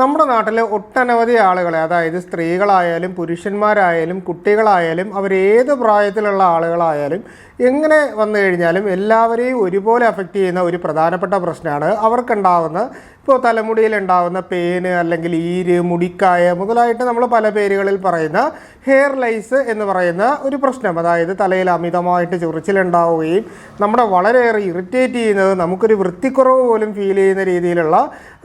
നമ്മുടെ നാട്ടിലെ ഒട്ടനവധി ആളുകളെ അതായത് സ്ത്രീകളായാലും പുരുഷന്മാരായാലും കുട്ടികളായാലും അവരേത് പ്രായത്തിലുള്ള ആളുകളായാലും എങ്ങനെ വന്നു കഴിഞ്ഞാലും എല്ലാവരെയും ഒരുപോലെ അഫക്റ്റ് ചെയ്യുന്ന ഒരു പ്രധാനപ്പെട്ട പ്രശ്നമാണ് അവർക്കുണ്ടാവുന്ന ഇപ്പോൾ തലമുടിയിൽ ഉണ്ടാവുന്ന പേന് അല്ലെങ്കിൽ ഈര് മുടിക്കായ മുതലായിട്ട് നമ്മൾ പല പേരുകളിൽ പറയുന്ന ഹെയർ ലൈസ് എന്ന് പറയുന്ന ഒരു പ്രശ്നം. അതായത് തലയിൽ അമിതമായിട്ട് ചൊറിച്ചിലുണ്ടാവുകയും നമ്മുടെ വളരെയേറെ ഇറിറ്റേറ്റ് ചെയ്യുന്നത് നമുക്കൊരു വൃത്തിക്കുറവ് പോലും ഫീൽ ചെയ്യുന്ന രീതിയിലുള്ള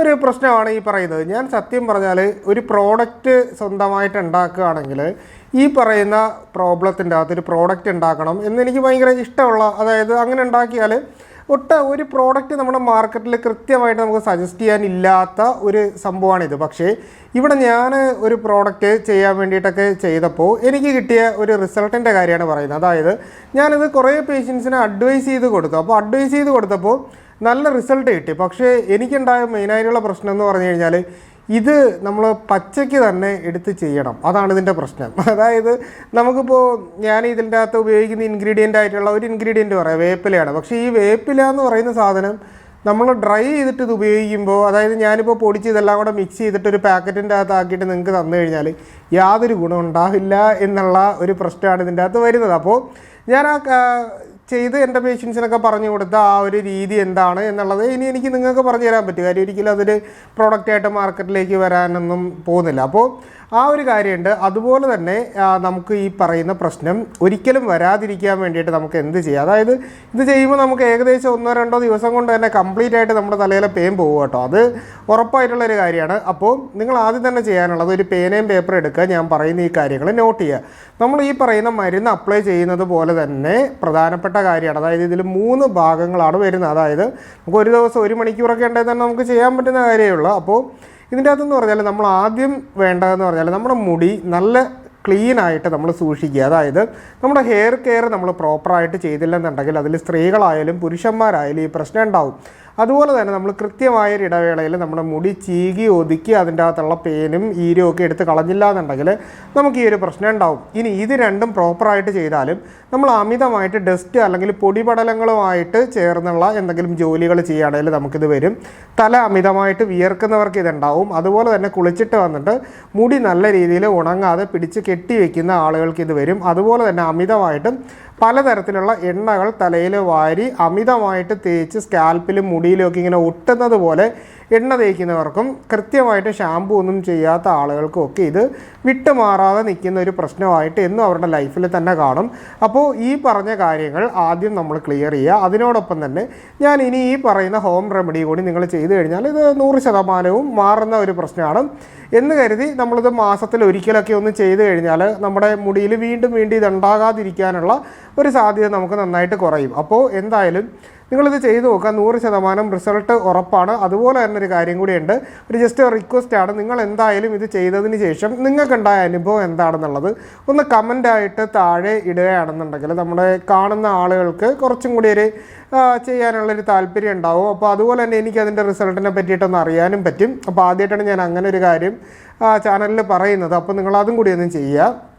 ഒരു പ്രശ്നമാണ് ഈ പറയുന്നത്. ഞാൻ സത്യം പറഞ്ഞാൽ ഒരു പ്രോഡക്റ്റ് സ്വന്തമായിട്ട് ഉണ്ടാക്കുകയാണെങ്കിൽ ഈ പറയുന്ന പ്രോബ്ലത്തിന്റെ അകത്തൊരു പ്രോഡക്റ്റ് ഉണ്ടാക്കണം എന്നെനിക്ക് ഭയങ്കര ഇഷ്ടമുള്ള അതായത് അങ്ങനെ ഉണ്ടാക്കിയാൽ ഒട്ട ഒരു പ്രോഡക്റ്റ് നമ്മുടെ മാർക്കറ്റിൽ കൃത്യമായിട്ട് നമുക്ക് സജസ്റ്റ് ചെയ്യാനില്ലാത്ത ഒരു സംഭവമാണിത്. പക്ഷേ ഇവിടെ ഞാൻ ഒരു പ്രോഡക്റ്റ് ചെയ്യാൻ വേണ്ടിയിട്ടൊക്കെ ചെയ്തപ്പോൾ എനിക്ക് കിട്ടിയ ഒരു റിസൾട്ടിന്റെ കാര്യമാണ് പറയുന്നത്. അതായത് ഞാനിത് കുറേ പേഷ്യൻസിനെ അഡ്വൈസ് ചെയ്ത് കൊടുത്തു. അപ്പോൾ അഡ്വൈസ് ചെയ്ത് കൊടുത്തപ്പോൾ നല്ല റിസൾട്ട് കിട്ടി. പക്ഷേ എനിക്കുണ്ടായ മെയിനായിട്ടുള്ള പ്രശ്നം എന്ന് പറഞ്ഞു കഴിഞ്ഞാൽ ഇത് നമ്മൾ പച്ചയ്ക്ക് തന്നെ എടുത്ത് ചെയ്യണം. അതാണ് ഇതിന്റെ പ്രശ്നം. അതായത് നമുക്കിപ്പോൾ ഞാൻ ഇതിന്റെ അകത്ത് ഉപയോഗിക്കുന്ന ഇൻഗ്രീഡിയന്റ് ആയിട്ടുള്ള ഒരു ഇൻഗ്രീഡിയന്റ് പറയാം വേപ്പിലയാണ്. പക്ഷേ ഈ വേപ്പില എന്ന് പറയുന്ന സാധനം നമ്മൾ ഡ്രൈ ചെയ്തിട്ട് ഇത് ഉപയോഗിക്കുമ്പോൾ അതായത് ഞാനിപ്പോൾ പൊടിച്ച് ഇതെല്ലാം കൂടെ മിക്സ് ചെയ്തിട്ട് ഒരു പാക്കറ്റിന്റെ അകത്ത് ആക്കിയിട്ട് നിങ്ങൾക്ക് തന്നു കഴിഞ്ഞാൽ യാതൊരു ഗുണം ഉണ്ടാവില്ല എന്നുള്ള ഒരു പ്രശ്നമാണ് ഇതിന്റെ അകത്ത് വരുന്നത്. അപ്പോൾ ഞാൻ ആ ചെയ്ത് എന്റെ പേഷ്യൻസിനൊക്കെ പറഞ്ഞു കൊടുത്ത ആ ഒരു രീതി എന്താണ് എന്നുള്ളത് ഇനി എനിക്ക് നിങ്ങൾക്ക് പറഞ്ഞു തരാൻ പറ്റും. കാര്യം ഒരിക്കലും അതൊരു പ്രോഡക്റ്റായിട്ട് മാർക്കറ്റിലേക്ക് വരാനൊന്നും പോകുന്നില്ല. അപ്പോൾ ആ ഒരു കാര്യമുണ്ട്. അതുപോലെ തന്നെ നമുക്ക് ഈ പറയുന്ന പ്രശ്നം ഒരിക്കലും വരാതിരിക്കാൻ വേണ്ടിയിട്ട് നമുക്ക് എന്ത് ചെയ്യാം? അതായത് ഇത് ചെയ്യുമ്പോൾ നമുക്ക് ഏകദേശം ഒന്നോ രണ്ടോ ദിവസം കൊണ്ട് തന്നെ കംപ്ലീറ്റ് ആയിട്ട് നമ്മുടെ തലയിലെ പേൻ പോകും കേട്ടോ. അത് ഉറപ്പായിട്ടുള്ളൊരു കാര്യമാണ്. അപ്പോൾ നിങ്ങൾ ആദ്യം തന്നെ ചെയ്യാനുള്ളത് ഒരു പേനയും പേപ്പർ എടുക്കുക. ഞാൻ പറയുന്ന ഈ കാര്യങ്ങൾ നോട്ട് ചെയ്യുക. നമ്മൾ ഈ പറയുന്ന മരുന്ന് അപ്ലൈ ചെയ്യുന്നത് പോലെ തന്നെ പ്രധാനപ്പെട്ട കാര്യമാണ്. അതായത് ഇതിൽ മൂന്ന് ഭാഗങ്ങളാണ് വരുന്നത്. അതായത് നമുക്ക് ഒരു ദിവസം ഒരു മണിക്കൂറൊക്കെ ഉണ്ടെങ്കിൽ തന്നെ നമുക്ക് ചെയ്യാൻ പറ്റുന്ന കാര്യമേ ഉള്ളൂ. അപ്പോൾ ഇതിന്റെ അകത്തെന്ന് പറഞ്ഞാൽ നമ്മൾ ആദ്യം വേണ്ടതെന്ന് പറഞ്ഞാൽ നമ്മുടെ മുടി നല്ല ക്ലീൻ ആയിട്ട് നമ്മൾ സൂക്ഷിക്കുക. അതായത് നമ്മുടെ ഹെയർ കെയർ നമ്മൾ പ്രോപ്പറായിട്ട് ചെയ്തില്ലെന്നുണ്ടെങ്കിൽ അതിൽ സ്ത്രീകളായാലും പുരുഷന്മാരായാലും ഈ പ്രശ്നം ഉണ്ടാവും. അതുപോലെ തന്നെ നമ്മൾ കൃത്യമായ ഒരു ഇടവേളയിൽ നമ്മുടെ മുടി ചീകി ഒതുക്കി അതിന്റെ അകത്തുള്ള പേനും ഈരും ഒക്കെ എടുത്ത് കളഞ്ഞില്ല എന്നുണ്ടെങ്കിൽ നമുക്ക് ഈ ഒരു പ്രശ്നം ഉണ്ടാവും. ഇനി ഇത് രണ്ടും പ്രോപ്പറായിട്ട് ചെയ്താലും നമ്മൾ അമിതമായിട്ട് ഡസ്റ്റ് അല്ലെങ്കിൽ പൊടിപടലങ്ങളുമായിട്ട് ചേർന്നുള്ള എന്തെങ്കിലും ജോലികൾ ചെയ്യുകയാണെങ്കിൽ നമുക്കിത് വരും. തല അമിതമായിട്ട് വിയർക്കുന്നവർക്ക് ഇതുണ്ടാവും. അതുപോലെ തന്നെ കുളിച്ചിട്ട് വന്നിട്ട് മുടി നല്ല രീതിയിൽ ഉണങ്ങാതെ പിടിച്ച് കെട്ടി വെക്കുന്ന ആളുകൾക്ക് ഇത് വരും. അതുപോലെ തന്നെ അമിതമായിട്ടും പലതരത്തിലുള്ള എണ്ണകൾ തലയിൽ വാരി അമിതമായിട്ട് തേച്ച് സ്കാൽപ്പിലും മുടിയിലും ഒക്കെ ഇങ്ങനെ ഒട്ടുന്നത് പോലെ എണ്ണ തേക്കുന്നവർക്കും കൃത്യമായിട്ട് ഷാമ്പു ഒന്നും ചെയ്യാത്ത ആളുകൾക്കും ഒക്കെ ഇത് വിട്ടുമാറാതെ നിൽക്കുന്ന ഒരു പ്രശ്നമായിട്ട് എന്നും അവരുടെ ലൈഫിൽ തന്നെ കാണും. അപ്പോൾ ഈ പറഞ്ഞ കാര്യങ്ങൾ ആദ്യം നമ്മൾ ക്ലിയർ ചെയ്യുക. അതിനോടൊപ്പം തന്നെ ഞാൻ ഇനി ഈ പറയുന്ന ഹോം റെമഡി കൂടി നിങ്ങൾ ചെയ്തു കഴിഞ്ഞാൽ ഇത് നൂറ് ശതമാനവും മാറുന്ന ഒരു പ്രശ്നമാണ്. എന്ന് കരുതി നമ്മളിത് മാസത്തിൽ ഒരിക്കലൊക്കെ ഒന്ന് ചെയ്തു കഴിഞ്ഞാൽ നമ്മുടെ മുടിയിൽ വീണ്ടും വീണ്ടും ഇത് ഉണ്ടാകാതിരിക്കാനുള്ള ഒരു സാധ്യത നമുക്ക് നന്നായിട്ട് കുറയും. അപ്പോൾ എന്തായാലും നിങ്ങളിത് ചെയ്തു നോക്കുക. നൂറ് ശതമാനം റിസൾട്ട് ഉറപ്പാണ്. അതുപോലെ തന്നെ ഒരു കാര്യം കൂടിയുണ്ട്. ഒരു ജസ്റ്റ് റിക്വസ്റ്റ് ആണ്. നിങ്ങൾ എന്തായാലും ഇത് ചെയ്തതിന് ശേഷം നിങ്ങൾക്കുണ്ടായ അനുഭവം എന്താണെന്നുള്ളത് ഒന്ന് കമന്റായിട്ട് താഴെ ഇടുകയാണെന്നുണ്ടെങ്കിൽ നമ്മുടെ കാണുന്ന ആളുകൾക്ക് കുറച്ചും കൂടി ഒരു ചെയ്യാനുള്ളൊരു താല്പര്യം ഉണ്ടാവും. അപ്പോൾ അതുപോലെ തന്നെ എനിക്ക് അതിന്റെ റിസൾട്ടിനെ പറ്റിയിട്ടൊന്ന് അറിയാനും പറ്റും. അപ്പോൾ ആദ്യമായിട്ടാണ് ഞാൻ അങ്ങനെ ഒരു കാര്യം ചാനലിൽ പറയുന്നത്. അപ്പോൾ നിങ്ങൾ അതും കൂടി ഒന്ന് ചെയ്യുക.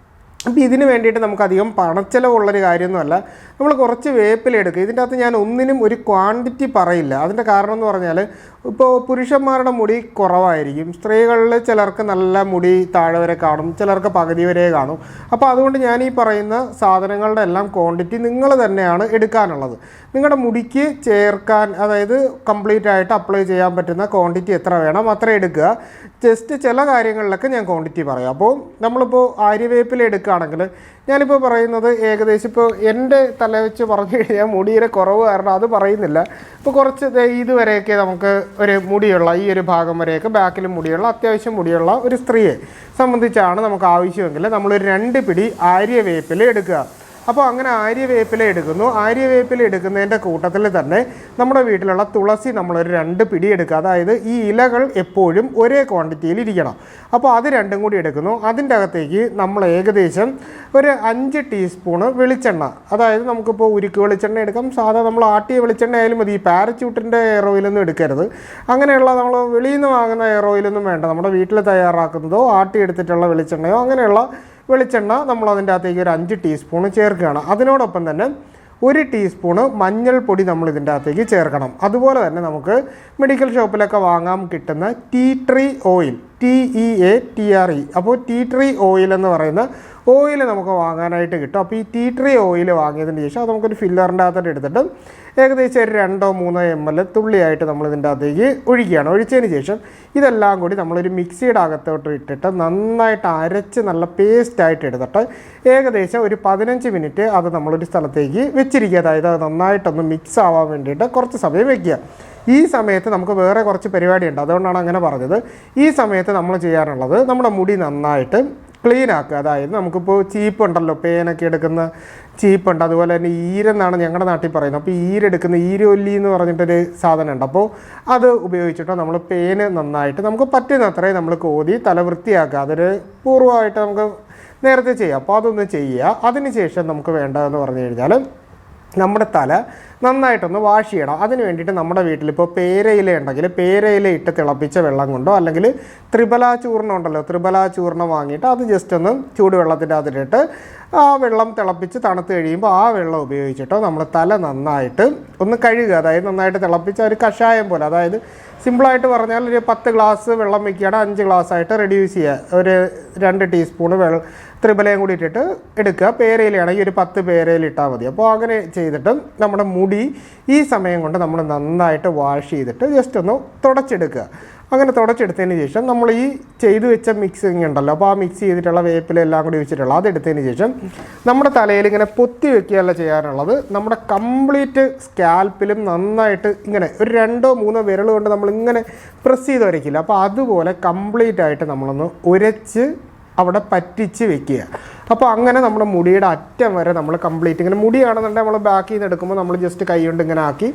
അപ്പോൾ ഇതിന് വേണ്ടിയിട്ട് നമുക്ക് അധികം പണച്ചെലവുള്ളൊരു കാര്യമൊന്നുമല്ല. നമ്മൾ കുറച്ച് വേപ്പില എടുക്കുക. ഇതിന്റെ അകത്ത് ഞാൻ ഒന്നിനും ഒരു ക്വാണ്ടിറ്റി പറയില്ല. അതിന്റെ കാരണം എന്ന് പറഞ്ഞാൽ ഇപ്പോൾ പുരുഷന്മാരുടെ മുടി കുറവായിരിക്കും. സ്ത്രീകളിൽ ചിലർക്ക് നല്ല മുടി താഴെ വരെ കാണും. ചിലർക്ക് പകുതി വരെ കാണും. അപ്പോൾ അതുകൊണ്ട് ഞാൻ ഈ പറയുന്ന സാധനങ്ങളുടെ എല്ലാം ക്വാണ്ടിറ്റി നിങ്ങൾ തന്നെയാണ് എടുക്കാനുള്ളത്. നിങ്ങളുടെ മുടിക്ക് ചേർക്കാൻ അതായത് കംപ്ലീറ്റ് ആയിട്ട് അപ്ലൈ ചെയ്യാൻ പറ്റുന്ന ക്വാണ്ടിറ്റി എത്ര വേണം അത്ര എടുക്കുക. ജസ്റ്റ് ചില കാര്യങ്ങളിലൊക്കെ ഞാൻ ക്വാണ്ടിറ്റി പറയാം. അപ്പോൾ നമ്മളിപ്പോൾ ആര്യവേപ്പില എടുക്കുകയാണെങ്കിൽ ഞാനിപ്പോൾ പറയുന്നത് ഏകദേശം ഇപ്പോൾ എന്റെ തല വെച്ച് പറഞ്ഞു കഴിഞ്ഞാൽ മുടിയുടെ കുറവ് കാരണം അത് പറയുന്നില്ല. ഇപ്പോൾ കുറച്ച് ഇതുവരെയൊക്കെ നമുക്ക് ഒരു മുടിയുള്ള ഈ ഒരു ഭാഗം വരെയൊക്കെ ബാക്കിൽ മുടിയുള്ള അത്യാവശ്യം മുടിയുള്ള ഒരു സ്ത്രീയെ സംബന്ധിച്ചാണ് നമുക്ക് ആവശ്യമെങ്കിൽ നമ്മളൊരു രണ്ട് പിടി ആര്യവേപ്പിൽ എടുക്കുക. അപ്പോൾ അങ്ങനെ ആര്യവേപ്പില എടുക്കുന്നു. ആര്യവേപ്പില എടുക്കുന്നതിന്റെ കൂട്ടത്തിൽ തന്നെ നമ്മുടെ വീട്ടിലുള്ള തുളസി നമ്മളൊരു രണ്ട് പിടി എടുക്കുക. അതായത് ഈ ഇലകൾ എപ്പോഴും ഒരേ ക്വാണ്ടിറ്റിയിൽ ഇരിക്കണം. അപ്പോൾ അത് രണ്ടും കൂടി എടുക്കുന്നു. അതിന്റെ അകത്തേക്ക് നമ്മൾ ഏകദേശം ഒരു അഞ്ച് ടീസ്പൂണ് വെളിച്ചെണ്ണ. അതായത് നമുക്കിപ്പോൾ ഉരുക്ക് വെളിച്ചെണ്ണ എടുക്കാം. സാധാ നമ്മൾ ആട്ടിയ വെളിച്ചെണ്ണ ആയാലും മതി. ഈ പാരച്യൂട്ടിന്റെ എയർ ഓയിലൊന്നും എടുക്കരുത്. അങ്ങനെയുള്ള നമ്മൾ വെളിയിൽ നിന്ന് വാങ്ങുന്ന എയർ ഓയിലൊന്നും വേണ്ട. നമ്മുടെ വീട്ടിൽ തയ്യാറാക്കുന്നതോ ആട്ടിയെടുത്തിട്ടുള്ള വെളിച്ചെണ്ണയോ അങ്ങനെയുള്ള വെളിച്ചെണ്ണ നമ്മൾ അതിന്റെ അകത്തേക്ക് ഒരു അഞ്ച് ടീസ്പൂൺ ചേർക്കുകയാണ്. അതിനോടൊപ്പം തന്നെ ഒരു ടീസ്പൂണ് മഞ്ഞൾപ്പൊടി നമ്മൾ ഇതിന്റെ അകത്തേക്ക് ചേർക്കണം. അതുപോലെ തന്നെ നമുക്ക് മെഡിക്കൽ ഷോപ്പിലൊക്കെ വാങ്ങാൻ കിട്ടുന്ന tea tree oil T E A T R E അപ്പോൾ ടീ ട്രീ ഓയിൽ എന്ന് പറയുന്ന ഓയിൽ നമുക്ക് വാങ്ങാനായിട്ട് കിട്ടും. അപ്പോൾ ഈ ടീ ട്രീ ഓയിൽ വാങ്ങിയതിന് ശേഷം അത് നമുക്കൊരു ഫില്ലറിന്റെ അകത്തോട്ട് എടുത്തിട്ട് ഏകദേശം ഒരു രണ്ടോ മൂന്നോ എം എൽ തുള്ളിയായിട്ട് നമ്മൾ ഇതിന്റെ അകത്തേക്ക് ഒഴിക്കുകയാണ്. ഒഴിച്ചതിന് ശേഷം ഇതെല്ലാം കൂടി നമ്മളൊരു മിക്സിയുടെ അകത്തോട്ട് ഇട്ടിട്ട് നന്നായിട്ട് അരച്ച് നല്ല പേസ്റ്റായിട്ട് എടുത്തിട്ട് ഏകദേശം ഒരു പതിനഞ്ച് മിനിറ്റ് അത് നമ്മളൊരു സ്ഥലത്തേക്ക് വെച്ചിരിക്കുക. അതായത് അത് നന്നായിട്ടൊന്ന് മിക്സ് ആവാൻ വേണ്ടിയിട്ട് കുറച്ച് സമയം വെക്കുക. ഈ സമയത്ത് നമുക്ക് വേറെ കുറച്ച് പരിപാടിയുണ്ട്. അതുകൊണ്ടാണ് അങ്ങനെ പറഞ്ഞത്. ഈ സമയത്ത് നമ്മൾ ചെയ്യാറുള്ളത് നമ്മുടെ മുടി നന്നായിട്ട് ക്ലീൻ ആക്കുക. അതായത് നമുക്കിപ്പോൾ ചീപ്പ് ഉണ്ടല്ലോ പേനൊക്കെ എടുക്കുന്ന ചീപ്പുണ്ട്. അതുപോലെ തന്നെ ഈരെന്നാണ് ഞങ്ങളുടെ നാട്ടിൽ പറയുന്നത്. അപ്പോൾ ഈരെടുക്കുന്ന ഈരൊല്ലി എന്ന് പറഞ്ഞിട്ടൊരു സാധനം ഉണ്ട് അപ്പോൾ അത് ഉപയോഗിച്ചിട്ട് നമ്മൾ പേന് നന്നായിട്ട് നമുക്ക് പറ്റുന്ന അത്രയും നമ്മൾ കോതി തല വൃത്തിയാക്കുക. അതൊരു പൂർവമായിട്ട് നമുക്ക് നേരത്തെ ചെയ്യാം. അപ്പോൾ അതൊന്ന് ചെയ്യുക. അതിനുശേഷം നമുക്ക് വേണ്ടതെന്ന് പറഞ്ഞു കഴിഞ്ഞാൽ നമ്മുടെ തല നന്നായിട്ടൊന്ന് വാഷ് ചെയ്യണം. അതിന് വേണ്ടിയിട്ട് നമ്മുടെ വീട്ടിലിപ്പോൾ പേരയില ഉണ്ടെങ്കിൽ പേരയില ഇട്ട് തിളപ്പിച്ച വെള്ളം കൊണ്ടോ അല്ലെങ്കിൽ ത്രിബല ചൂർണം ഉണ്ടല്ലോ ത്രിബല ചൂർണം വാങ്ങിയിട്ട് അത് ജസ്റ്റ് ഒന്ന് ചൂടുവെള്ളത്തിന്റെ അതിലിട്ട് ആ വെള്ളം തിളപ്പിച്ച് തണുത്ത് കഴിയുമ്പോൾ ആ വെള്ളം ഉപയോഗിച്ചിട്ടോ നമ്മുടെ തല നന്നായിട്ട് ഒന്ന് കഴുകുക. അതായത് നന്നായിട്ട് തിളപ്പിച്ച ഒരു കഷായം പോലെ. അതായത് സിമ്പിളായിട്ട് പറഞ്ഞാൽ ഒരു പത്ത് ഗ്ലാസ് വെള്ളം വെക്കുകയാണ് അഞ്ച് ഗ്ലാസ് ആയിട്ട് റെഡ്യൂസ് ചെയ്യുക. ഒരു രണ്ട് ടീസ്പൂണ് വെള്ളം ത്രിബലയും കൂടി ഇട്ടിട്ട് എടുക്കുക. പേരയിലാണെങ്കിൽ ഒരു പത്ത് പേരയിൽ ഇട്ടാൽ മതി. അപ്പോൾ അങ്ങനെ ചെയ്തിട്ട് നമ്മുടെ മുടി ഈ സമയം കൊണ്ട് നമ്മൾ നന്നായിട്ട് വാഷ് ചെയ്തിട്ട് ജസ്റ്റ് ഒന്ന് തുടച്ചെടുക്കുക. അങ്ങനെ തുടച്ചെടുത്തതിന് ശേഷം നമ്മൾ ഈ ചെയ്തു വെച്ച മിക്സിങ് ഉണ്ടല്ലോ. അപ്പോൾ ആ മിക്സ് ചെയ്തിട്ടുള്ള വേപ്പിലെല്ലാം കൂടി വെച്ചിട്ടുള്ള അതെടുത്തതിന് ശേഷം നമ്മുടെ തലയിൽ ഇങ്ങനെ പൊത്തി വെക്കുകയല്ല ചെയ്യാനുള്ളത്. നമ്മുടെ കംപ്ലീറ്റ് സ്കാൽപ്പിലും നന്നായിട്ട് ഇങ്ങനെ ഒരു രണ്ടോ മൂന്നോ വിരൽ കൊണ്ട് നമ്മൾ ഇങ്ങനെ പ്രസ് ചെയ്ത് വരയ്ക്കില്ല. അപ്പോൾ അതുപോലെ കംപ്ലീറ്റ് ആയിട്ട് നമ്മളൊന്ന് ഉരച്ച് അവിടെ പറ്റിച്ച് വെക്കുക. അപ്പോൾ അങ്ങനെ നമ്മുടെ മുടിയുടെ അറ്റം വരെ നമ്മൾ കംപ്ലീറ്റ് ഇങ്ങനെ മുടിയാണെന്നുണ്ടെങ്കിൽ നമ്മൾ ബാക്കിൽ നിന്ന് എടുക്കുമ്പോൾ നമ്മൾ ജസ്റ്റ് കൈ കൊണ്ട് ഇങ്ങനെ ആക്കി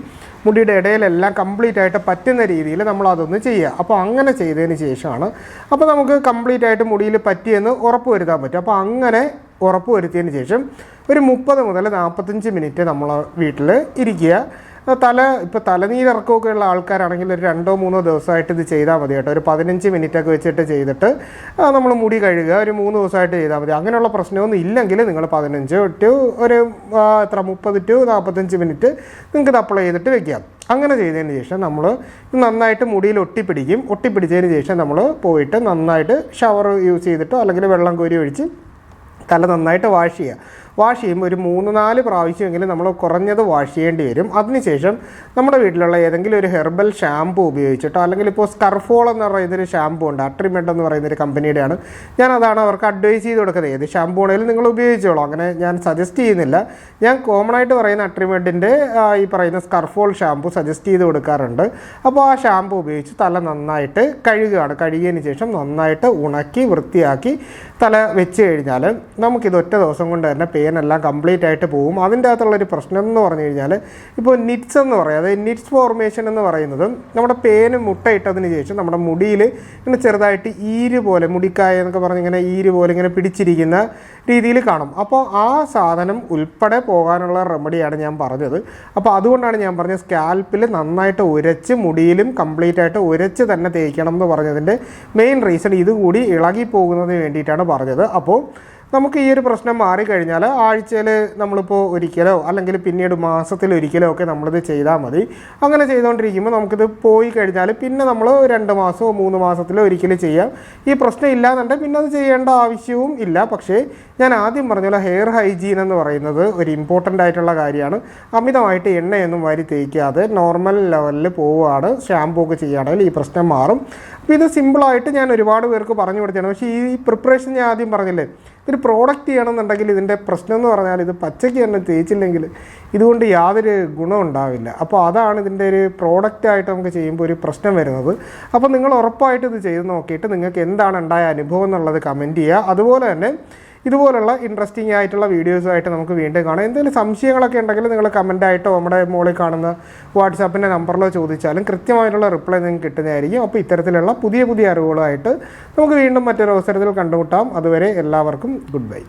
മുടിയുടെ ഇടയിലെല്ലാം കംപ്ലീറ്റ് ആയിട്ട് പറ്റുന്ന രീതിയിൽ നമ്മൾ അതൊന്ന് ചെയ്യുക. അപ്പോൾ അങ്ങനെ ചെയ്തതിന് ശേഷമാണ് അപ്പോൾ നമുക്ക് കംപ്ലീറ്റ് ആയിട്ട് മുടിയിൽ പറ്റിയെന്ന് ഉറപ്പ് വരുത്താൻ പറ്റും. അപ്പോൾ അങ്ങനെ ഉറപ്പ് വരുത്തിയതിന് ശേഷം ഒരു മുപ്പത് മുതൽ നാൽപ്പത്തഞ്ച് മിനിറ്റ് നമ്മൾ വീട്ടിൽ ഇരിക്കുക. തല ഇപ്പോൾ തലനീരിറക്കമൊക്കെ ഉള്ള ആൾക്കാരാണെങ്കിൽ ഒരു രണ്ടോ മൂന്നോ ദിവസമായിട്ട് ഇത് ചെയ്താൽ മതി കേട്ടോ. ഒരു പതിനഞ്ച് മിനിറ്റ് ഒക്കെ വെച്ചിട്ട് ചെയ്തിട്ട് നമ്മൾ മുടി കഴുകുക ഒരു മൂന്ന് ദിവസമായിട്ട് ചെയ്താൽ മതി. അങ്ങനെയുള്ള പ്രശ്നമൊന്നും ഇല്ലെങ്കിൽ നിങ്ങൾ പതിനഞ്ച് ടു ഒരു എത്ര മുപ്പത് ടു നാൽപ്പത്തഞ്ച് മിനിറ്റ് നിങ്ങൾക്ക് ഇത് അപ്ലൈ ചെയ്തിട്ട് വെക്കാം അങ്ങനെ ചെയ്തതിന് ശേഷം നമ്മൾ നന്നായിട്ട് മുടിയിൽ ഒട്ടിപ്പിടിക്കും. ഒട്ടിപ്പിടിച്ചതിന് ശേഷം നമ്മൾ പോയിട്ട് നന്നായിട്ട് ഷവർ യൂസ് ചെയ്തിട്ടോ അല്ലെങ്കിൽ വെള്ളം കോരി ഒഴിച്ച് തല നന്നായിട്ട് വാഷ് ചെയ്യുക. വാഷ് ചെയ്യുമ്പോൾ ഒരു മൂന്ന് നാല് പ്രാവശ്യമെങ്കിലും നമ്മൾ കുറഞ്ഞത് വാഷ് ചെയ്യേണ്ടി വരും. അതിനുശേഷം നമ്മുടെ വീട്ടിലുള്ള ഏതെങ്കിലും ഒരു ഹെർബൽ ഷാമ്പു ഉപയോഗിച്ചിട്ടോ അല്ലെങ്കിൽ ഇപ്പോൾ സ്കർഫോൾ എന്ന് പറയുന്നൊരു ഷാമ്പു ഉണ്ട് അട്രിമെന്റ് എന്ന് പറയുന്നൊരു കമ്പനിയുടെയാണ്. ഞാൻ അതാണ് അവർക്ക് അഡ്വൈസ് ചെയ്ത് കൊടുക്കുന്നത്. ഏത് ഷാമ്പു ആണെങ്കിലും നിങ്ങൾ ഉപയോഗിച്ചോളൂ. അങ്ങനെ ഞാൻ സജസ്റ്റ് ചെയ്യുന്നില്ല. ഞാൻ കോമൺ ആയിട്ട് പറയുന്ന അട്രിമെന്റിന്റെ ഈ പറയുന്ന സ്കർഫോൾ ഷാമ്പു സജസ്റ്റ് ചെയ്ത് കൊടുക്കാറുണ്ട്. അപ്പോൾ ആ ഷാമ്പു ഉപയോഗിച്ച് തല നന്നായിട്ട് കഴുകുകയാണ്. കഴുകിയതിന് ശേഷം നന്നായിട്ട് ഉണക്കി വൃത്തിയാക്കി തല വെച്ച് കഴിഞ്ഞാൽ നമുക്കിത് ഒറ്റ ദിവസം കൊണ്ട് തന്നെ പെയിനെല്ലാം കംപ്ലീറ്റ് ആയിട്ട് പോകും അതിന്റെ അകത്തുള്ളൊരു പ്രശ്നം എന്ന് പറഞ്ഞു കഴിഞ്ഞാൽ ഇപ്പോൾ നിറ്റ്സ് എന്ന് പറയും. അതായത് നിറ്റ്സ് ഫോർമേഷൻ എന്ന് പറയുന്നത് നമ്മുടെ പേന് മുട്ടയിട്ടതിന് ശേഷം നമ്മുടെ മുടിയിൽ ഇങ്ങനെ ചെറുതായിട്ട് ഈര് പോലെ മുടിക്കായ എന്നൊക്കെ പറഞ്ഞ് ഇങ്ങനെ ഈര് പോലെ ഇങ്ങനെ പിടിച്ചിരിക്കുന്ന രീതിയിൽ കാണും. അപ്പോൾ ആ സാധനം ഉൾപ്പെടെ പോകാനുള്ള റെമഡിയാണ് ഞാൻ പറഞ്ഞത്. അപ്പോൾ അതുകൊണ്ടാണ് ഞാൻ പറഞ്ഞത് സ്കാൽപ്പിൽ നന്നായിട്ട് ഉരച്ച് മുടിയിലും കംപ്ലീറ്റ് ആയിട്ട് ഉരച്ച് തന്നെ തേക്കണം എന്ന് പറഞ്ഞതിന്റെ മെയിൻ റീസൺ ഇതുകൂടി ഇളകി പോകുന്നതിന് വേണ്ടിയിട്ടാണ് പറഞ്ഞത്. അപ്പോൾ നമുക്ക് ഈ ഒരു പ്രശ്നം മാറിക്കഴിഞ്ഞാൽ ആഴ്ചയിൽ നമ്മളിപ്പോൾ ഒരിക്കലോ അല്ലെങ്കിൽ പിന്നീട് മാസത്തിൽ ഒരിക്കലോ ഒക്കെ നമ്മളിത് ചെയ്താൽ മതി. അങ്ങനെ ചെയ്തുകൊണ്ടിരിക്കുമ്പോൾ നമുക്കിത് പോയി കഴിഞ്ഞാൽ പിന്നെ നമ്മൾ രണ്ട് മാസമോ മൂന്ന് മാസത്തിലോ ഒരിക്കൽ ചെയ്യാം. ഈ പ്രശ്നം ഇല്ലാന്നുണ്ടെങ്കിൽ പിന്നെ അത് ചെയ്യേണ്ട ആവശ്യവും ഇല്ല. പക്ഷേ ഞാൻ ആദ്യം പറഞ്ഞല്ലോ ഹെയർ ഹൈജീൻ എന്ന് പറയുന്നത് ഒരു ഇമ്പോർട്ടന്റ് ആയിട്ടുള്ള കാര്യമാണ്. അമിതമായിട്ട് എണ്ണയൊന്നും വാരി തേക്കാതെ നോർമൽ ലെവലിൽ പോവുകയാണ്. ഷാമ്പൂ ഒക്കെ ചെയ്യുകയാണെങ്കിൽ ഈ പ്രശ്നം മാറും. അപ്പോൾ ഇത് സിമ്പിളായിട്ട് ഞാൻ ഒരുപാട് പേർക്ക് പറഞ്ഞു കൊടുത്തതാണ് പക്ഷേ ഈ പ്രിപ്പറേഷൻ ഞാൻ ആദ്യം പറഞ്ഞില്ലേ? ഇതൊരു പ്രോഡക്റ്റ് ചെയ്യണമെന്നുണ്ടെങ്കിൽ ഇതിന്റെ പ്രശ്നം എന്ന് പറഞ്ഞാൽ ഇത് പച്ചയ്ക്ക് തന്നെ തേച്ചില്ലെങ്കിൽ ഇതുകൊണ്ട് യാതൊരു ഗുണം ഉണ്ടാവില്ല. അപ്പോൾ അതാണ് ഇതിന്റെ ഒരു പ്രോഡക്റ്റായിട്ട് നമുക്ക് ചെയ്യുമ്പോൾ ഒരു പ്രശ്നം വരുന്നത്. അപ്പോൾ നിങ്ങൾ ഉറപ്പായിട്ട് ഇത് ചെയ്ത് നോക്കിയിട്ട് നിങ്ങൾക്ക് എന്താണ് ഉണ്ടായ അനുഭവം എന്നുള്ളത് കമന്റ് ചെയ്യുക. അതുപോലെ തന്നെ ഇതുപോലുള്ള ഇൻട്രസ്റ്റിംഗ് ആയിട്ടുള്ള വീഡിയോസുമായിട്ട് നമുക്ക് വീണ്ടും കാണാം. എന്തെങ്കിലും സംശയങ്ങളൊക്കെ ഉണ്ടെങ്കിൽ നിങ്ങൾ കമന്റായിട്ടോ നമ്മുടെ മുകളിൽ കാണുന്ന വാട്സാപ്പിന്റെ നമ്പറിലോ ചോദിച്ചാലും കൃത്യമായിട്ടുള്ള റിപ്ലൈ നിങ്ങൾക്ക് കിട്ടുന്നതായിരിക്കും. അപ്പോൾ ഇത്തരത്തിലുള്ള പുതിയ പുതിയ അറിവുകളുമായിട്ട് നമുക്ക് വീണ്ടും മറ്റൊരു അവസരത്തിൽ കണ്ടുമുട്ടാം. അതുവരെ എല്ലാവർക്കും ഗുഡ് ബൈ